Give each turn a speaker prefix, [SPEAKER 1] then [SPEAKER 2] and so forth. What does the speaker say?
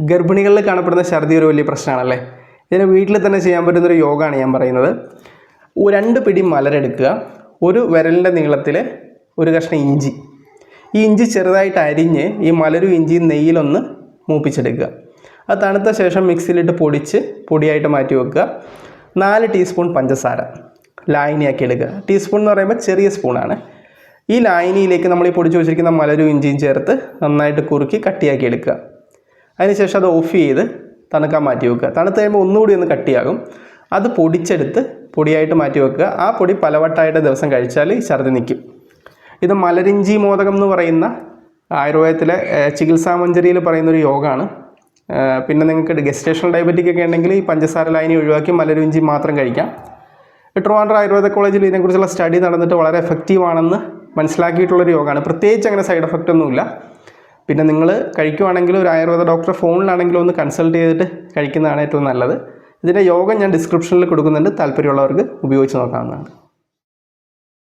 [SPEAKER 1] ഗർഭിണികളിൽ കാണപ്പെടുന്ന ഛർദി ഒരു വലിയ പ്രശ്നമാണല്ലേ? ഇതിന് വീട്ടിൽ തന്നെ ചെയ്യാൻ പറ്റുന്നൊരു യോഗമാണ് ഞാൻ പറയുന്നത്. രണ്ട് പിടി മലരെടുക്കുക ഒരു വിരലിന്റെ നീളത്തിൽ ഒരു കഷ്ണം ഇഞ്ചി. ഈ ഇഞ്ചി ചെറുതായിട്ട് അരിഞ്ഞ് ഈ മലരും ഇഞ്ചിയും നെയ്യിലൊന്ന് മൂപ്പിച്ചെടുക്കുക. അത് തണുത്ത ശേഷം മിക്സിയിലിട്ട് പൊടിച്ച് പൊടിയായിട്ട് മാറ്റി വെക്കുക. നാല് ടീസ്പൂൺ പഞ്ചസാര ലായനിയാക്കി എടുക്കുക. ടീസ്പൂൺ എന്ന് പറയുമ്പോൾ ചെറിയ സ്പൂണാണ്. ഈ ലായനിയിലേക്ക് നമ്മൾ ഈ പൊടിച്ച് വെച്ചിരിക്കുന്ന മലരും ഇഞ്ചിയും ചേർത്ത് നന്നായിട്ട് കുറുക്കി കട്ടിയാക്കി എടുക്കുക. അതിനുശേഷം അത് ഓഫ് ചെയ്ത് തണുക്കാൻ മാറ്റി വെക്കുക. തണുത്ത് കഴിയുമ്പോൾ ഒന്നുകൂടി ഒന്ന് കട്ടിയാകും അത് പൊടിച്ചെടുത്ത് പൊടിയായിട്ട് മാറ്റി വെക്കുക. ആ പൊടി പലവട്ടായിട്ട് ദിവസം കഴിച്ചാൽ ഈ ഛർദി നിൽക്കും ഇത് മലരിഞ്ചി മോദകം എന്ന് പറയുന്ന ആയുർവേദത്തിലെ ചികിത്സാ മഞ്ചരിയിൽ പറയുന്നൊരു യോഗമാണ് പിന്നെ നിങ്ങൾക്ക് ഗസ്റ്റേഷണൽ ഡയബറ്റിക് ഒക്കെ ഉണ്ടെങ്കിൽ ഈ പഞ്ചസാര ലൈനി ഒഴിവാക്കി മലരിഞ്ചി മാത്രം കഴിക്കാം. ട്രിവാൻഡ്ര ആയുർവേദ കോളേജിൽ ഇതിനെക്കുറിച്ചുള്ള സ്റ്റഡി നടന്നിട്ട് വളരെ എഫക്റ്റീവ് ആണെന്ന് മനസ്സിലാക്കിയിട്ടുള്ളൊരു യോഗമാണ് പ്രത്യേകിച്ച് അങ്ങനെ സൈഡ് എഫക്റ്റ് ഒന്നുമില്ല. പിന്നെ നിങ്ങൾ കഴിക്കുവാണെങ്കിൽ ഒരു ആയുർവേദ ഡോക്ടറെ ഫോണിലാണെങ്കിലും ഒന്ന് കൺസൾട്ട് ചെയ്തിട്ട് കഴിക്കുന്നതാണ് ഏറ്റവും നല്ലത്. ഇതിന്റെ യോഗം ഞാൻ ഡിസ്ക്രിപ്ഷനിൽ കൊടുക്കുന്നുണ്ട്. താല്പര്യമുള്ളവർക്ക് ഉപയോഗിച്ച് നോക്കാവുന്നതാണ്.